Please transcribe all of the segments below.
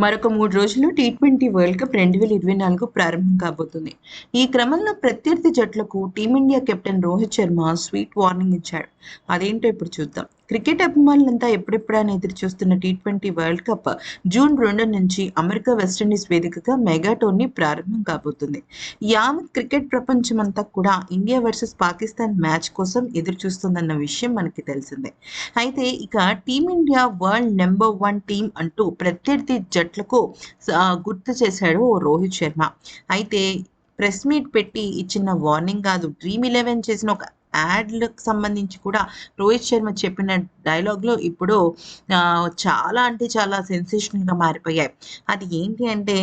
మరొక మూడు రోజులు టీ ట్వంటీ వరల్డ్ కప్ రెండు వేల ఇరవై నాలుగు ప్రారంభం కాబోతుంది. ఈ క్రమంలో ప్రత్యర్థి జట్లకు team India captain Rohit Sharma sweet warning ఇచ్చాడు. అదేంటో ఇప్పుడు చూద్దాం. క్రికెట్ అభిమానులంతా ఎప్పుడెప్పుడైనా ఎదురు చూస్తున్న T twenty world cup June రెండు నుంచి అమెరికా వెస్టిండీస్ వేదికగా మెగా టోర్నీ ప్రారంభం కాబోతుంది. యావత్ క్రికెట్ ప్రపంచం అంతా కూడా ఇండియా వర్సెస్ పాకిస్తాన్ మ్యాచ్ కోసం ఎదురు చూస్తుందన్న విషయం మనకి తెలిసిందే. అయితే ఇక team India world number one team అంటూ ప్రత్యర్థి జట్లకు గుర్తు చేశాడు రోహిత్ శర్మ. అయితే ప్రెస్ మీట్ పెట్టి ఇచ్చిన వార్నింగ్ కాదు డ్రీమ్ ఇలెవెన్ చేసిన ఒక యాడ్లకు సంబంధించి కూడా రోహిత్ శర్మ చెప్పిన డైలాగ్లో ఇప్పుడు చాలా అంటే చాలా సెన్సేషనల్గా మారిపోయాయి. అది ఏంటి అంటే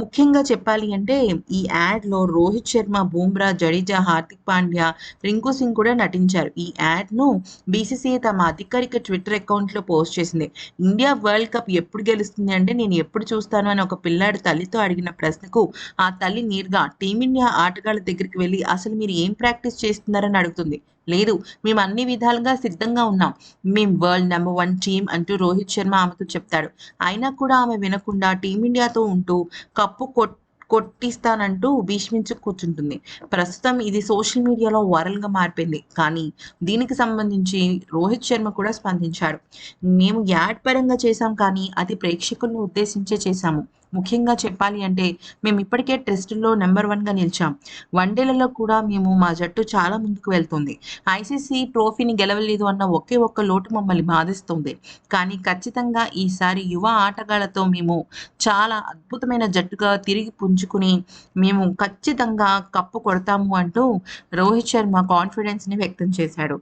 ముఖ్యంగా చెప్పాలి అంటే ఈ యాడ్లో రోహిత్ శర్మ బూమ్రా జడేజా హార్దిక్ పాండ్యా రింకు సింగ్ కూడా నటించారు. ఈ యాడ్ను బీసీసీఐ తమ అధికారిక ట్విట్టర్ అకౌంట్లో పోస్ట్ చేసింది. ఇండియా వరల్డ్ కప్ ఎప్పుడు గెలుస్తుంది అంటే నేను ఎప్పుడు చూస్తాను అని ఒక పిల్లాడు తల్లితో అడిగిన ప్రశ్నకు ఆ తల్లి నేరుగా టీమిండియా ఆటగాళ్ళ దగ్గరికి వెళ్ళి అసలు మీరు ఏం ప్రాక్టీస్ చేస్తున్నారని అడుగుతుంది? లేదు మేము అన్ని విధాలుగా సిద్ధంగా ఉన్నాం. మేము వరల్డ్ నెంబర్ వన్ టీం అంటూ రోహిత్ శర్మ ఆమెతో చెప్తాడు. అయినా కూడా ఆమె వినకుండా టీమిండియాతో ఉంటూ కప్పు కొట్ కొట్టిస్తానంటూ భీష్మించి కూర్చుంటుంది. ప్రస్తుతం ఇది సోషల్ మీడియాలో వైరల్గా మారిపోయింది. కానీ దీనికి సంబంధించి రోహిత్ శర్మ కూడా స్పందించాడు. మేము యాడ్ పరంగా చేశాం కానీ అది ప్రేక్షకులను ఉద్దేశించే చేశాము. ముఖ్యంగా చెప్పాలి అంటే మేము ఇప్పటికే టెస్టుల్లో నెంబర్ వన్గా నిలిచాం. వన్డేలలో కూడా మేము మా జట్టు చాలా ముందుకు వెళ్తుంది. ఐసీసీ ట్రోఫీని గెలవలేదు అన్న ఒకే ఒక్క లోటు మమ్మల్ని బాధిస్తుంది. కానీ ఖచ్చితంగా ఈసారి యువ ఆటగాళ్ళతో మేము చాలా అద్భుతమైన జట్టుగా తిరిగి పుంజుకుని మేము ఖచ్చితంగా కప్పు కొడతాము అంటూ రోహిత్ శర్మ కాన్ఫిడెన్స్ని వ్యక్తం చేశాడు.